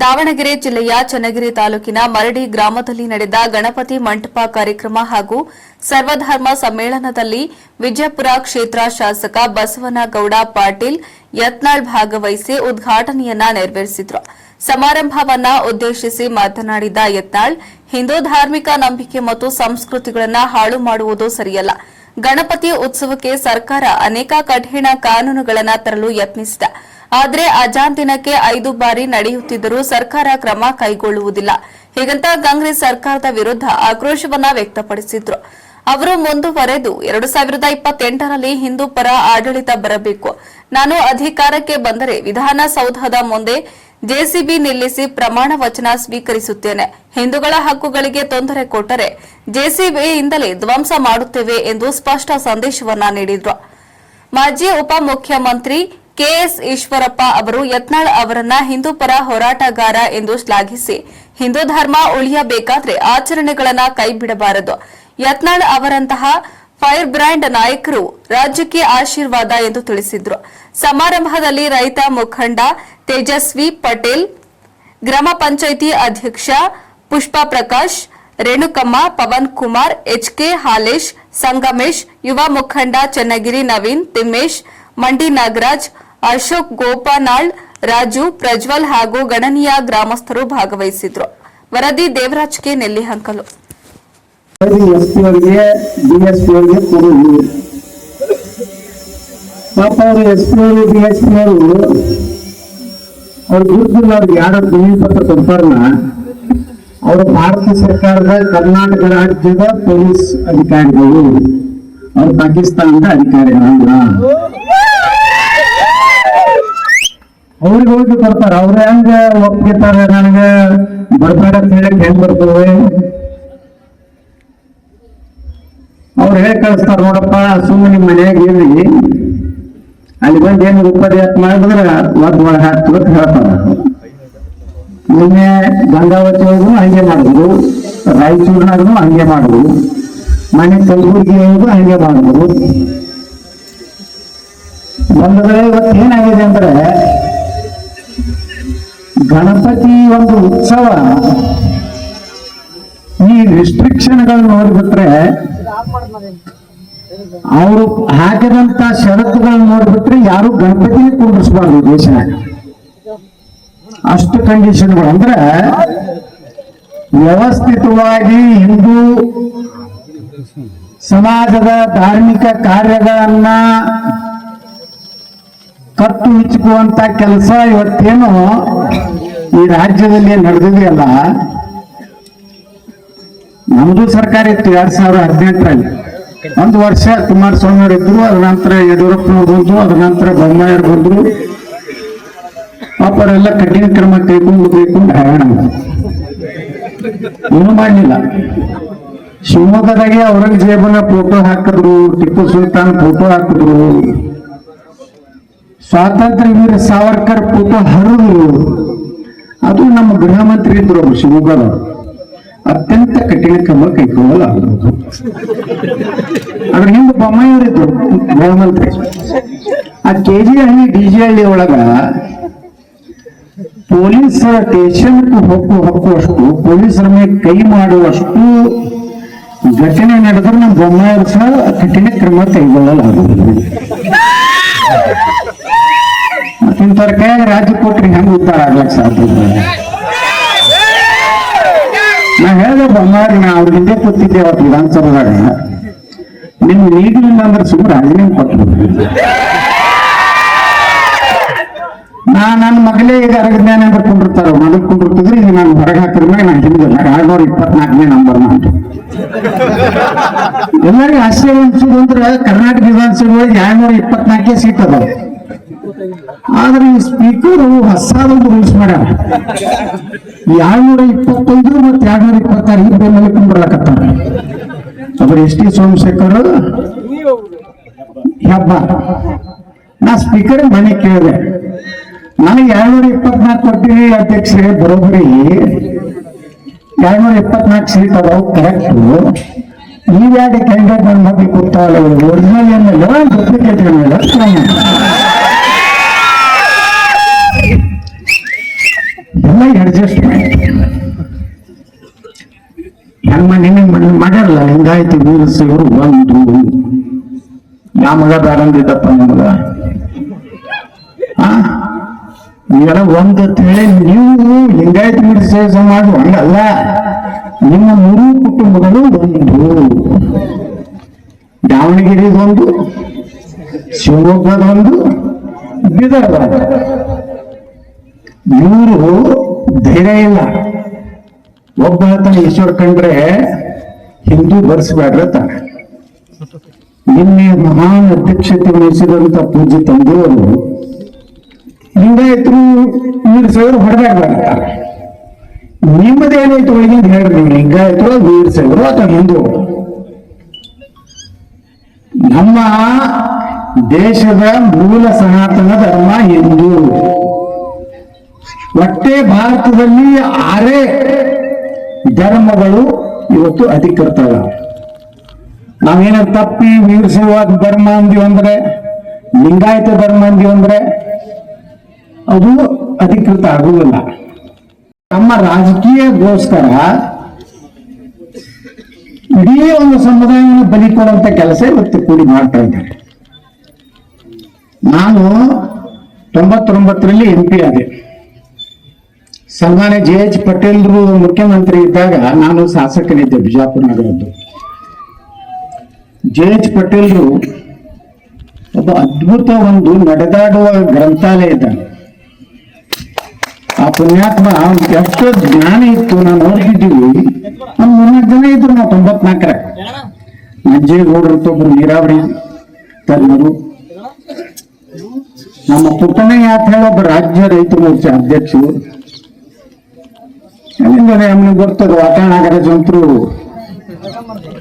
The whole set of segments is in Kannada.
ದಾವಣಗೆರೆ ಜಿಲ್ಲೆಯ ಚನ್ನಗಿರಿ ತಾಲೂಕಿನ ಮರಡಿ ಗ್ರಾಮದಲ್ಲಿ ನಡೆದ ಗಣಪತಿ ಮಂಟಪ ಕಾರ್ಯಕ್ರಮ ಹಾಗೂ ಸರ್ವಧರ್ಮ ಸಮ್ಮೇಳನದಲ್ಲಿ ವಿಜಯಪುರ ಕ್ಷೇತ್ರ ಶಾಸಕ ಬಸವನಗೌಡ ಪಾಟೀಲ್, ಯತ್ನಾಳ್ ಭಾಗವಹಿಸಿ ಉದ್ಘಾಟನೆಯನ್ನ ನೆರವೇರಿಸಿದರು. ಸಮಾರಂಭವನ್ನ ಉದ್ದೇಶಿಸಿ ಮಾತನಾಡಿದ ಯತ್ನಾಳ್, ಹಿಂದೂ ಧಾರ್ಮಿಕ ನಂಬಿಕೆ ಮತ್ತು ಸಂಸ್ಕೃತಿಗಳನ್ನು ಹಾಳು ಮಾಡುವುದು ಸರಿಯಲ್ಲ. ಗಣಪತಿ ಉತ್ಸವಕ್ಕೆ ಸರ್ಕಾರ ಅನೇಕ ಕಠಿಣ ಕಾನೂನುಗಳನ್ನು ತರಲು ಯತ್ನಿಸಿದೆ. ಆದರೆ ಅಜಾನ್ ದಿನಕ್ಕೆ ಐದು ಬಾರಿ ನಡೆಯುತ್ತಿದ್ದರೂ ಸರ್ಕಾರ ಕ್ರಮ ಕೈಗೊಳ್ಳುವುದಿಲ್ಲ. ಹೀಗಂತ ಕಾಂಗ್ರೆಸ್ ಸರ್ಕಾರದ ವಿರುದ್ಧ ಆಕ್ರೋಶವನ್ನ ವ್ಯಕ್ತಪಡಿಸಿದ್ರು. ಅವರು ಮುಂದುವರೆದು ಎರಡು ಸಾವಿರದ ಇಪ್ಪತ್ತೆಂಟರಲ್ಲಿ ಹಿಂದೂ ಪರ ಆಡಳಿತ ಬರಬೇಕು. ನಾನು ಅಧಿಕಾರಕ್ಕೆ ಬಂದರೆ ವಿಧಾನಸೌಧದ ಮುಂದೆ ಜೆಸಿಬಿ ನಿಲ್ಲಿಸಿ ಪ್ರಮಾಣ ವಚನ ಸ್ವೀಕರಿಸುತ್ತೇನೆ. ಹಿಂದೂಗಳ ಹಕ್ಕುಗಳಿಗೆ ತೊಂದರೆ ಕೊಟ್ಟರೆ ಜೆಸಿಬಿಯಿಂದಲೇ ಧ್ವಂಸ ಮಾಡುತ್ತೇವೆ ಎಂದು ಸ್ಪಷ್ಟ ಸಂದೇಶವನ್ನ ನೀಡಿದ್ರು. ಮಾಜಿ ಉಪಮುಖ್ಯಮಂತ್ರಿ ಕೆಎಸ್ ಈಶ್ವರಪ್ಪ ಅವರು ಯತ್ನಾಳ್ ಅವರನ್ನ ಹಿಂದೂ ಪರ ಹೋರಾಟಗಾರ ಎಂದು ಶ್ಲಾಘಿಸಿ, ಹಿಂದೂ ಧರ್ಮ ಉಳಿಯಬೇಕಾದ್ರೆ ಆಚರಣೆಗಳನ್ನ ಕೈಬಿಡಬಾರದು. ಯತ್ನಾಳ್ ಅವರಂತಹ ಫೈರ್ ಬ್ರ್ಯಾಂಡ್ ನಾಯಕರು ರಾಜ್ಯಕ್ಕೆ ಆಶೀರ್ವಾದ ಎಂದು ತಿಳಿಸಿದ್ರು. ಸಮಾರಂಭದಲ್ಲಿ ರೈತ ಮುಖಂಡ ತೇಜಸ್ವಿ ಪಟೇಲ್, ಗ್ರಾಮ ಪಂಚಾಯಿತಿ ಅಧ್ಯಕ್ಷ ಪುಷ್ಪಾ ಪ್ರಕಾಶ್, ರೇಣುಕಮ್ಮ, ಪವನ್ ಕುಮಾರ್ ಎಚ್ಕೆ ಹಾಲೇಶ್, ಸಂಗಮೇಶ್, ಯುವ ಮುಖಂಡ ಚನ್ನಗಿರಿ ನವೀನ್, ತಿಮ್ಮೇಶ್, ಮಂಡಿ ನಾಗರಾಜ್ ಅಶೋಕ್ ಗೋಪನಾಳ್, ರಾಜು ಪ್ರಜ್ವಲ್ ಹಾಗೂ ಗಣನೀಯ ಗ್ರಾಮಸ್ಥರು ಭಾಗವಹಿಸಿದ್ರು. ವರದಿ ದೇವರಾಜ್ ಕೆ ನೆಲ್ಲಿಹಂಕಲು ಹಂಕಲು ಅವರು ಎಸ್ ಡಿ ಎಸ್ ಅವರು ಪತ್ರ ಅವರು ಭಾರತ ಸರ್ಕಾರದ ಕರ್ನಾಟಕ ರಾಜ್ಯದ ಪೊಲೀಸ್ ಅಧಿಕಾರಿಗಳು. ಅವ್ರು ಪಾಕಿಸ್ತಾನದ ಅಧಿಕಾರಿಗಳಲ್ಲ. ಅವ್ರಿಗೆ ಹೋಗಿ ಬರ್ತಾರ. ಅವ್ರ ಹೆಂಗ ಒಪ್ಪಿರ್ತಾರೆ, ನನಗೆ ಬರ್ಬೇಡ ಅಂತ ಹೇಳಕ್ ಹೆಂಗ್ ಬರ್ತವೆ? ಅವ್ರು ಹೇಳಿ ಕಳಿಸ್ತಾರ ನೋಡಪ್ಪ ಸುಮ್ಮನೆ ನಿಮ್ಮ ಮನೆಯಾಗಿ ಇರ್ಲಿ ಅಲ್ಲಿ ಬಂದು ಏನು ಉಪದೇಶ ಮಾಡಿದ್ರೆ ಒದ್ ಒಳಗೆ ಹಾಕ್ತು ಅಂತ ಹೇಳ್ತಾರ ನಿನ್ನೆ ಗಂಗಾವತಿ ಹೋಗು ಹಂಗೆ ಮಾಡಿದ್ರು. ರಾಯಚೂರಿನಾಗೂ ಹಂಗೆ ಮಾಡಿದ್ರು. ಮನೆ ಕಲಬುರ್ಗಿ ಹೋಗು ಹಂಗೆ ಮಾಡಿದ್ರು. ವೇಳೆ ಇವತ್ತು ಏನಾಗಿದೆ ಅಂದ್ರೆ ಗಣಪತಿ ಒಂದು ಉತ್ಸವ. ಈ ರಿಸ್ಟ್ರಿಕ್ಷನ್ಗಳು ನೋಡ್ಬಿಟ್ರೆ ಅವರು ಹಾಕಿದಂತ ಷರತ್ತುಗಳನ್ನ ನೋಡ್ಬಿಟ್ರೆ ಯಾರು ಗಣಪತಿ ಕುಂಡಿಸ್ಬಾರ್ದು ದೇಶನಾಗ ಅಷ್ಟು ಕಂಡೀಷನ್ಗಳು ಅಂದ್ರೆ ವ್ಯವಸ್ಥಿತವಾಗಿ ಹಿಂದೂ ಸಮಾಜದ ಧಾರ್ಮಿಕ ಕಾರ್ಯಗಳನ್ನ ಕಟ್ಟು ಹಿಚ್ಚುಕುವಂತ ಕೆಲಸ ಇವತ್ತೇನು ಈ ರಾಜ್ಯದಲ್ಲಿ ನಡೆದಿದೆಯಲ್ಲ ನಮ್ದು ಸರ್ಕಾರ ಇತ್ತು ಎರಡ್ ಸಾವಿರದ ಹದಿನೆಂಟರಲ್ಲಿ. ಒಂದು ವರ್ಷ ಕುಮಾರಸ್ವಾಮಿ ಅವರು ಇದ್ರು, ಅದ್ರ ನಂತರ ಯಡಿಯೂರಪ್ಪನವ್ರು ಬಂದ್ರು ಅದ ನಂತರ ಬೊಮ್ಮಾಯರು ಬಂದ್ರು. ಅವರೆಲ್ಲ ಕಠಿಣ ಕ್ರಮ ಕೈಕೊಂಡು ಕೈಕೊಂಡು ಹೈರಾಣ. ಏನು ಮಾಡಲಿಲ್ಲ. ಶಿವಮೊಗ್ಗದಾಗೆ ಔರಂಗಜೇಬನ ಫೋಟೋ ಹಾಕಿದ್ರು, ಟಿಪ್ಪು ಸುಲ್ತಾನ್ ಫೋಟೋ ಹಾಕಿದ್ರು. ಸ್ವಾತಂತ್ರ್ಯ ವೀರ ಸಾವರ್ಕರ್ ಫೋಟೋ ಹರಿದ್ರು. ಅದು ನಮ್ಮ ಗೃಹ ಮಂತ್ರಿ ಇದ್ರು ಅವರು ಶಿವಮೊಗ್ಗದವರು ಅತ್ಯಂತ ಕಠಿಣ ಕ್ರಮ ಕೈಗೊಳ್ಳಲಾಗುವುದು. ಅದ್ರ ಹಿಂದೆ ಬೊಮ್ಮಾಯಿಯವರಿದ್ರು ಗೃಹ ಮಂತ್ರಿ ಆ K G Halli, D G Halli ಒಳಗ ಪೊಲೀಸ್ ಸ್ಟೇಷನ್ ಹೊಕ್ಕು ಹೊಕ್ಕುವಷ್ಟು ಪೊಲೀಸರ ಮೇಲೆ ಕೈ ಮಾಡುವಷ್ಟು ಘಟನೆ ನಡೆದ್ರೆ ನಮ್ಮ ಬೊಮ್ಮಾಯಿಯವರು ಸಹ ಕಠಿಣ ಕ್ರಮ ಕೈಗೊಳ್ಳಲಾಗುವುದು. ಇಂಥವ್ರ ರಾಜ್ಯ ಕೊಟ್ರಿ ಹೆಂಗ್ ಉದ್ದಾರ ಆಗ್ಲಕ್ ಸಾಧ್ಯ. ನಾ ಹೇಳ್ದೆ ಬೊಮ್ಮಾರಿ ನಾ ಅವ್ರ ಹಿಂದೆ ಕೂತಿದ್ದೆ ಅವತ್ತು ವಿಧಾನಸೌಧದಾಗ ನಿಮ್ಗೆ ನೀಡಲಿಲ್ಲ ಅಂದ್ರೆ ಸುಮ್ಮನೆ ರಾಜೀನಾಮೆ ಕೊಟ್ಟು ನಾ ನನ್ನ ಮಗಳೇ ಈಗ ಅರಗಜ್ಞಾನ ಅಂತ ಕುಂಡಿರ್ತಾರ ಮಗಲ್ ಕುಂಡಿರ್ತಿದ್ರೆ ಈಗ ನಾನು ಹೊರಗೆ ಹಾಕಿದ ಮೇಲೆ ನಾನು ಹಿಂದಿಲ್ಲ ಎರಡ್ನೂರ ಇಪ್ಪತ್ನಾಲ್ಕನೇ ನಂಬರ್ ನಾನು ಎಲ್ಲರಿಗೂ ಆಶ್ಚರ್ಯ ಅನ್ಸೋದು ಅಂದ್ರೆ ಕರ್ನಾಟಕ ವಿಧಾನಸಭೆ ಒಳಗೆ ಎರಡ್ನೂರ ಇಪ್ಪತ್ನಾಲ್ಕೇ ಸೀಟ್ ಅದಾವ. ಆದ್ರೆ ಈ ಸ್ಪೀಕರ್ ಹೊಸದೊಂದು ರೂಲ್ಸ್ ಮಾಡ್ಯಾರ. ಎರಡ್ನೂರ ಇಪ್ಪತ್ತೈದು ಮತ್ತೆ ಎರಡ್ನೂರ ಇಪ್ಪತ್ತಾರು ಈ ಬೆನ್ನಲ್ಲಿ ಕುಂಬರ್ಲಕತ್ತಾರ ಅವ್ರು ಎಸ್ ಟಿ ಸೋಮಶೇಖರ್ ಹಬ್ಬ. ನಾ ಸ್ಪೀಕರ್ ಮನೆ ಕೇಳಿದೆ. ನನಗೆ ಎರಡ್ನೂರ ಇಪ್ಪತ್ನಾಲ್ಕು ಕೊಟ್ಟಿರಿ ಅಧ್ಯಕ್ಷರೇ ಬರೋಬ್ರಿ ಎರಡ್ನೂರ ಇಪ್ಪತ್ನಾಲ್ಕು ಸೀಟ್ ಅದಾವ ಕರೆಕ್ಟ್ ನೀವ್ಯಾಡೆ ಕ್ಯಾಂಡಿಡೇಟ್ ನನ್ನ ಬಗ್ಗೆ ಕೊಡ್ತಾವಲ್ಲ ಒರಿಜಿನಲ್ ಏನಿಲ್ಲ ಡೂಪ್ಲಿಕೇಟ್ ಏನಿಲ್ಲ ಎಲ್ಲ ಅಡ್ಜಸ್ಟ್ಮೆಂಟ್ ಹೆಣ್ಮ ನಿನ್ನ ಮಾಡ್ಯಾರಲ್ಲ ಲಿಂಗಾಯತಿ ವೀರಸಿಗರು ಒಂದು. ಯಾವ ಮಗ ಬೇಡಂದಿದ್ದಪ್ಪ ನಿಮಗ ಆ? ನೀವೆಲ್ಲ ಒಂದು ಹೇಳಿ ನೀವು ಲಿಂಗಾಯತ ವೀರಶೈವ ಸಮಾಜ ಹಂಗಲ್ಲ. ನಿಮ್ಮ ಮೂರು ಕುಟುಂಬಗಳು ಒಂದು. ದಾವಣಗೆರೆದೊಂದು ಶಿವಮೊಗ್ಗದೊಂದು ಬೀದರ್ದ ಇವರು ಧೈರ್ಯ ಇಲ್ಲ. ಒಬ್ಬ ಆತನ ಈಶ್ವರ ಕಂಡ್ರೆ ಹಿಂದೂ ಬರ್ಸ್ಬೇಡ್ರ ತಾನೆ ನಿನ್ನೆ ಮಹಾನ್ ಅಧ್ಯಕ್ಷತೆ ವಹಿಸಿದಂತ ಪೂಜೆ ತಂದೆಯವರು ಲಿಂಗಾಯತರು ವೀರಸೈವರು ಹೊಡೆದಾಡ್ಬೇಡ ನಿಮ್ಮದೇನೈತು ಒಳಗಿಂದ ಹೇಳ್ರಿ, ಲಿಂಗಾಯತರು, ವೀರಸೈವರು, ಅಥವಾ ಹಿಂದೂ? ನಮ್ಮ ದೇಶದ ಮೂಲ ಸನಾತನ ಧರ್ಮ ಹಿಂದೂ. ಒಟ್ಟೆ ಭಾರತದಲ್ಲಿ ಆರೇ ಧರ್ಮಗಳು ಇವತ್ತು ಅಧಿಕೃತವ. ನಾವೇನಾದ್ರು ತಪ್ಪಿ ವೀರಶೈವ ಧರ್ಮ ಅಂದಿವಿ ಅಂದ್ರೆ, ಲಿಂಗಾಯತ ಧರ್ಮ ಅಂದಿವಿ ಅಂದ್ರೆ, ಅದು ಅಧಿಕೃತ ಆಗುವುದಿಲ್ಲ. ನಮ್ಮ ರಾಜಕೀಯಗೋಸ್ಕರ ಇಡೀ ಒಂದು ಸಮುದಾಯವನ್ನು ಬಲಿ ಕೊಡುವಂತ ಕೆಲಸ ಇವತ್ತು ಕೂಡಿ ಮಾಡ್ತಾ ಇದ್ದಾರೆ. ನಾನು ತೊಂಬತ್ತೊಂಬತ್ತರಲ್ಲಿ ಎಂ ಪಿ ಆದೆ. ಸನ್ಮಾನ್ಯ ಜೆ ಎಚ್ ಪಟೇಲ್ರು ಮುಖ್ಯಮಂತ್ರಿ ಇದ್ದಾಗ ನಾನು ಶಾಸಕನಿದ್ದೆ ಬಿಜಾಪುರ ನಗರದ್ದು ಜೆ ಎಚ್ ಪಟೇಲ್ರು ಒಬ್ಬ ಅದ್ಭುತ ಒಂದು ನಡೆದಾಡುವ ಗ್ರಂಥಾಲಯ ಇದ್ದಾನೆ. ಆ ಪುಣ್ಯಾತ್ಮ ಎಷ್ಟು ಜ್ಞಾನ ಇತ್ತು ನಾವು ನೋಡ್ತಿದ್ದೀವಿ ನಮ್ ಮೂರ್ನಾಲ್ಕು ಜನ ಇದ್ರು ನಾವು ತೊಂಬತ್ನಾಲ್ಕರ. ನಂಜೇಗೌಡರು ಒಬ್ಬರು, ನೀರಾವರಿ ತಜ್ಞರು. ನಮ್ಮ ಪುಟ್ಟಣ್ಣ ಯಾತ್ರೆ ಒಬ್ಬ ರಾಜ್ಯ ರೈತ ಮೋರ್ಚಾ ಅಧ್ಯಕ್ಷರು. ಅಲ್ಲಿಂದ ನಮ್ಗೆ ಗೊತ್ತದ ವಾತಾವರಣ ಜಂತರು.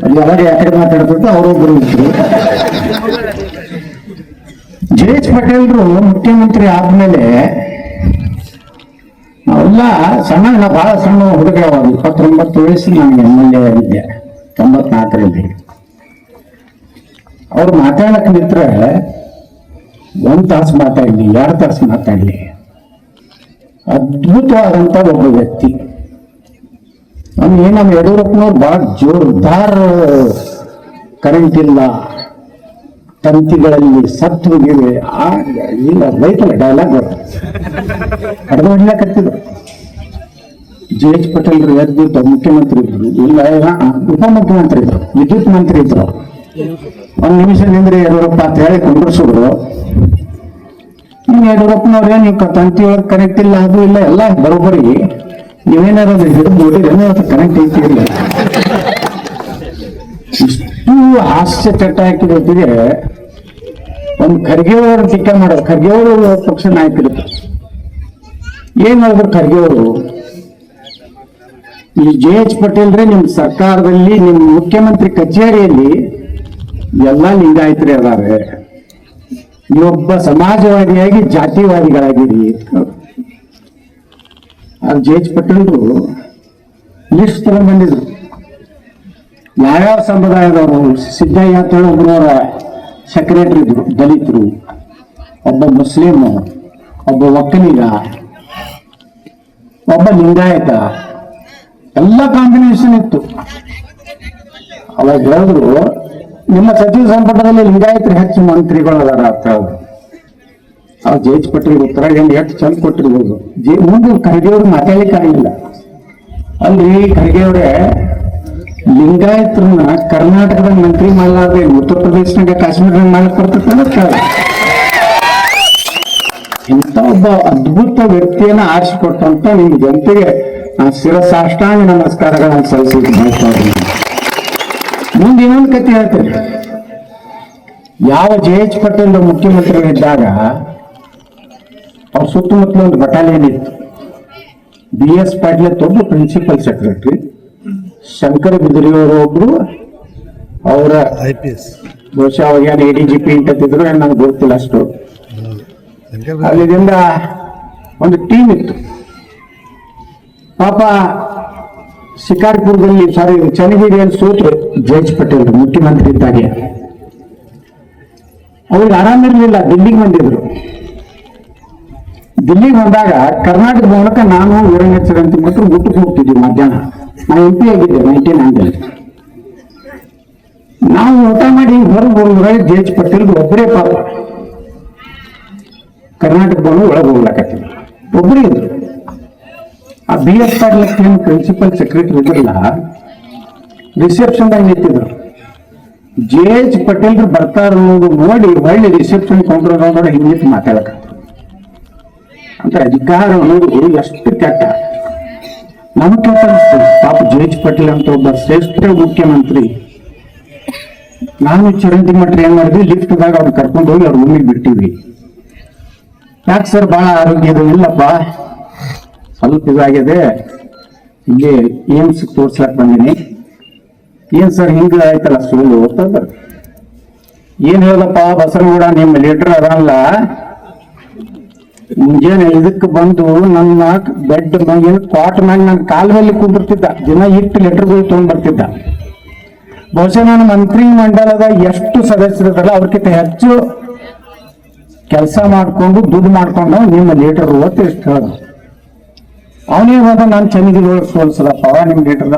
ಅದು ಯಾವಾಗ ಯಾಕಡೆ ಮಾತಾಡ್ತಿರ್ತ ಅವರೊಬ್ಬರು ಇದ್ರು. ಜೆ ಎಚ್ ಪಟೇಲ್ರು ಮುಖ್ಯಮಂತ್ರಿ ಆದ್ಮೇಲೆ ಅವೆಲ್ಲ ಸಣ್ಣ ಬಹಳ ಸಣ್ಣ ಹುಡುಗ ಇಪ್ಪತ್ತೊಂಬತ್ತು ವಯಸ್ಸು ನಾನು ಎಂ ಎಲ್ ಎ ಆಗಿದ್ದೆ, ತೊಂಬತ್ನಾಲ್ಕರಲ್ಲಿ. ಅವ್ರು ಮಾತಾಡಕ್ ನಿಂತ್ರೆ ಒಂದ್ ತಾಸು ಮಾತಾಡ್ಲಿ, ಎರಡು ತಾಸು ಮಾತಾಡ್ಲಿ. ಅದ್ಭುತವಾದಂತ ಒಬ್ಬ ವ್ಯಕ್ತಿ. ನಮ್ಗೆ ನಮ್ಮ ಯಡಿಯೂರಪ್ಪನವ್ರು ಬಹಳ ಜೋರ್ದಾರ್ ಕರೆಂಟ್ ಇಲ್ಲ, ತಂತಿಗಳಲ್ಲಿ ಸತ್ವಗಿವೆ ಆ, ಇಲ್ಲ ಬೈತಲ್ಲ ಡೈಲಾಗ್ ಕಡ್ದು ಹೊಡ್ಲಕತ್ತಿದ್ರು ಜಿ ಎಚ್ ಪಟೇಲ್ ಎದ್ದು ಮುಖ್ಯಮಂತ್ರಿ ಇದ್ರು. ಇಲ್ಲ ಉಪಮುಖ್ಯಮಂತ್ರಿ ಇದ್ರು, ವಿದ್ಯುತ್ ಮಂತ್ರಿ ಇದ್ರು. ಒಂದ್ ನಿಮಿಷ ನಿಂದ್ರೆ ಯಡಿಯೂರಪ್ಪ ಅಂತ ಹೇಳಿ ಕುಂಡ್ರಿಸಿದ್ರು ಇನ್ನು ಯಡಿಯೂರಪ್ಪನವ್ರು ನೀವು ಕನೆಕ್ಟ್ ಇಲ್ಲ, ಅದು ಇಲ್ಲ, ಎಲ್ಲ ಬರೋಬ್ಬರಿ ನೀವೇನಾದ್ರು ಹಿಡಿದು ನೋಡಿದ್ರೆ ಇಷ್ಟು ಹಾಸ್ಯ ಚಟ ಹಾಕಿದ್ರೆ ಒಂದು ಖರ್ಗೆ ಅವರು ಮಾಡೋದು ಖರ್ಗೆ ಅವರು ಪಕ್ಷ ನಾಯಕರು ಏನ್ ಮಾಡಿದ್ರು ಖರ್ಗೆ ಅವರು ಈ ಜೆ ಎಚ್ ಪಟೇಲ್ರೆ ನಿಮ್ ಸರ್ಕಾರದಲ್ಲಿ, ನಿಮ್ ಮುಖ್ಯಮಂತ್ರಿ ಕಚೇರಿಯಲ್ಲಿ ಎಲ್ಲಾ ಲಿಂಗಾಯತರೇ ಅದಾರೆ. ನೀವೊಬ್ಬ ಸಮಾಜವಾದಿಯಾಗಿ ಜಾತಿವಾದಿಗಳಾಗಿರಿ. ಅದು ಜೆ ಎಚ್ ಪಟೇಲ್ರು ಲಿಸ್ಟ್ ತಗೊಂಡ್ಬಂದಿದ್ರು ಯಾವ್ಯಾವ ಸಂಪ್ರದಾಯದವರು? ಸಿದ್ದಯ್ಯ ಅಂತ ಹೇಳಿ ಸೆಕ್ರೆಟರಿ ಇದ್ರು, ದಲಿತರು, ಒಬ್ಬ ಮುಸ್ಲಿಮ್, ಒಬ್ಬ ಒಕ್ಕಲಿಗ, ಒಬ್ಬ ಲಿಂಗಾಯತ, ಎಲ್ಲ ಕಾಂಬಿನೇಷನ್ ಇತ್ತು. ಅವಾಗ ಹೇಳಿದ್ರು, ನಿಮ್ಮ ಸಚಿವ ಸಂಪುಟದಲ್ಲಿ ಲಿಂಗಾಯತರು ಹೆಚ್ಚು ಮಂತ್ರಿಗಳು ಅದಾರ ಅಂತ ಹೇಳಿದ್ರು. ಅವ್ರು ಜೇಜ್ ಪಟೇಲ್ ಉತ್ತರ ಏನು ಎಷ್ಟು ಚಂದ ಕೊಟ್ಟಿರ್ಬೋದು. ಜೇ ಮುಂದೆ ಖರ್ಗೆಯವ್ರು ಮಾತಾಡ್ಲಿಕ್ಕೆ ಆಗಿಲ್ಲ ಅಲ್ರಿ ಖರ್ಗೆ ಅವರೇ ಲಿಂಗಾಯತರನ್ನ ಕರ್ನಾಟಕದ ಮಂತ್ರಿ ಮಾಡಲಾರ್ದೆ ಉತ್ತರ ಪ್ರದೇಶನಾಗ ಕಾಶ್ಮೀರದಾಗ ಮಾಡಕ್ ಕೇಳ್ದೆ. ಇಂಥ ಒಬ್ಬ ಅದ್ಭುತ ವ್ಯಕ್ತಿಯನ್ನ ಆರಿಸಿಕೊಟ್ಟಂತ ನಿಮ್ ಜನತೆಗೆ ನಾ ಶಿರಸಾಷ್ಟಾಂಗ ನಮಸ್ಕಾರಗಳನ್ನು ಸಲ್ಲಿಸಿ ಮುಂದೆ ಇನ್ನೊಂದು ಕತೆ ಹೇಳ್ತೇನೆ. ಯಾವ ಜೆ ಎಚ್ ಪಟೇಲ್ ಮುಖ್ಯಮಂತ್ರಿಗಳಿದ್ದಾಗ ಅವ್ರ ಸುತ್ತಮುತ್ತಲ ಒಂದು ಬಟಾಲಿಯನ್ ಇತ್ತು. ಬಿ ಎಸ್ ಪಾಟೀಲ್ ಅಂತ ಒಬ್ರು ಪ್ರಿನ್ಸಿಪಲ್ ಸೆಕ್ರೆಟರಿ ಶಂಕರ ಬಿದಿರಿಯವರು ಒಬ್ರು ಅವರ ಐ ಪಿ ಎಸ್ ಬಹುಶಃ ಅವಾಗ ಏನು ಎ ಡಿ ಜಿ ಪಿ ಅಂತಿದ್ರು ಏನ್ ನಂಗೆ ಗೊತ್ತಿಲ್ಲ ಅಷ್ಟು. ಅಲ್ಲಿಂದ ಒಂದು ಟೀಮ್ ಇತ್ತು. ಪಾಪ ಶಿಕಾರ್ಪುರದಲ್ಲಿ ಸಾರಿ ಚನ್ನಗಿರಿಯಲ್ಲಿ ಸೋತ್ರು ಜಯಜ್ ಪಟೇಲ್ ಮುಖ್ಯಮಂತ್ರಿ ಇದ್ದಾಗೆ. ಅವ್ರಿಗೆ ಆರಾಮಿರ್ಲಿಲ್ಲ ದಿಲ್ಲಿಗೆ ಬಂದಿದ್ರು. ದಿಲ್ಲಿಗೆ ಬಂದಾಗ ಕರ್ನಾಟಕದ ಮೂಲಕ ನಾನು ವೀರಂಗೇಶ್ವರ ಅಂತ ಮಾತ್ರ ಊಟಕ್ಕೆ ಹೋಗ್ತಿದ್ವಿ ಮಧ್ಯಾಹ್ನ. ನಾನು ಎಂ ಪಿ ಆಗಿದ್ದೆ ನೈನ್ಟೀನ್ ನೈನ್ಟೀನ್ ನಾವು ಊಟ ಮಾಡಿ ಹೊರಗೆ ಹೋಗುವಾಗ ಜೆ ಎಚ್ ಪಟೇಲ್ ಒಬ್ಬರೇ ಪಾಪ. ಕರ್ನಾಟಕದ ಭವನ ಒಳಗೆ ಹೋಗ್ಲಾಕತ್ತಿಲ್ಲ ಒಬ್ಬರೇ ಇದ್ರು. ಆ ಬಿ ಎಸ್ ಪಾಟೀಲ್ ಏನು ಪ್ರಿನ್ಸಿಪಲ್ ಸೆಕ್ರೆಟರಿ ಇದ್ರಲ್ಲ ರಿಸೆಪ್ಷನ್ದಾಗ ನಿಂತಿದ್ರು. ಜೆ ಎಚ್ ಪಟೇಲ್ ಬರ್ತಾರ ಅನ್ನೋದು ನೋಡಿ ಒಳ್ಳೆ ರಿಸೆಪ್ಷನ್ ಕೌಂಟರ್ ಹಿಂಗೆ ಮಾತಾಡಕ ಅಂತ ಅಧಿಕಾರ ಅನ್ನೋದು ಎಷ್ಟು ಕೆಟ್ಟ. ನಮಗೆ ಪಾಪ ಜಯಚ್ ಪಟೇಲ್ ಅಂತ ಒಬ್ಬ ಶ್ರೇಷ್ಠ ಮುಖ್ಯಮಂತ್ರಿ. ನಾನು ಚರಂತಿ ಮಟ್ರಿ ಏನ್ ಮಾಡಿದ್ವಿ ಲಿಫ್ಟ್ದಾಗ ಅವ್ರು ಕರ್ಕೊಂಡು ಹೋಗಿ ಅವ್ರ ರೂಮಿಗೆ ಬಿಟ್ಟಿವಿ. ಯಾಕೆ ಸರ್ ಬಹಳ ಆರೋಗ್ಯ ಇಲ್ಲಪ್ಪ. ಸ್ವಲ್ಪ ಇದಾಗಿದೆ. ಇಲ್ಲಿ ಏಮ್ಸ್ ತೋರ್ಸ್ಲಕ್ ಬಂದಿನಿ. ಏನ್ ಸರ್ ಹಿಂಗ ಆಯ್ತಲ್ಲ ಸೋಲು ಅಂತಂದ್ರ ಏನ್ ಹೇಳಪ್ಪ ಬಸರಗೌಡ, ನಿಮ್ಮ ಲೀಡರ್ ಅದಲ್ಲ ಮುಂಜಾನೆ ಇದಕ್ಕೆ ಬಂದು ನನ್ನ ಬೆಡ್ ಮ್ಯಾಗಿನ ಕ್ವಾಟ್ ಮ್ಯಾಗ ನನ್ನ ಕಾಲ್ ಮೇಲೆ ಕುಂದಿರ್ತಿದ್ದ ದಿನ ಇಟ್ಟು ಲೆಟರ್ಗಳು ತಗೊಂಡ್ ಬರ್ತಿದ್ದ ಬಹುಶಃ ನಾನು ಮಂತ್ರಿ ಮಂಡಲದ ಎಷ್ಟು ಸದಸ್ಯರಿದ್ದಲ್ಲ ಅವ್ರಕ್ಕಿಂತ ಹೆಚ್ಚು ಕೆಲಸ ಮಾಡಿಕೊಂಡು ದುಡ್ಡು ಮಾಡ್ಕೊಂಡು ನಿಮ್ಮ ಲೀಟರ್ ಓದ್ತಿ ಇಷ್ಟು ಹೇಳೋದು. ಅವನೇ ಹೋದ ನಾನು ಚೆನ್ನಾಗಿ ಸೋಲ್ಸದಪ್ಪ ನಿಮ್ ಲೀಡರ್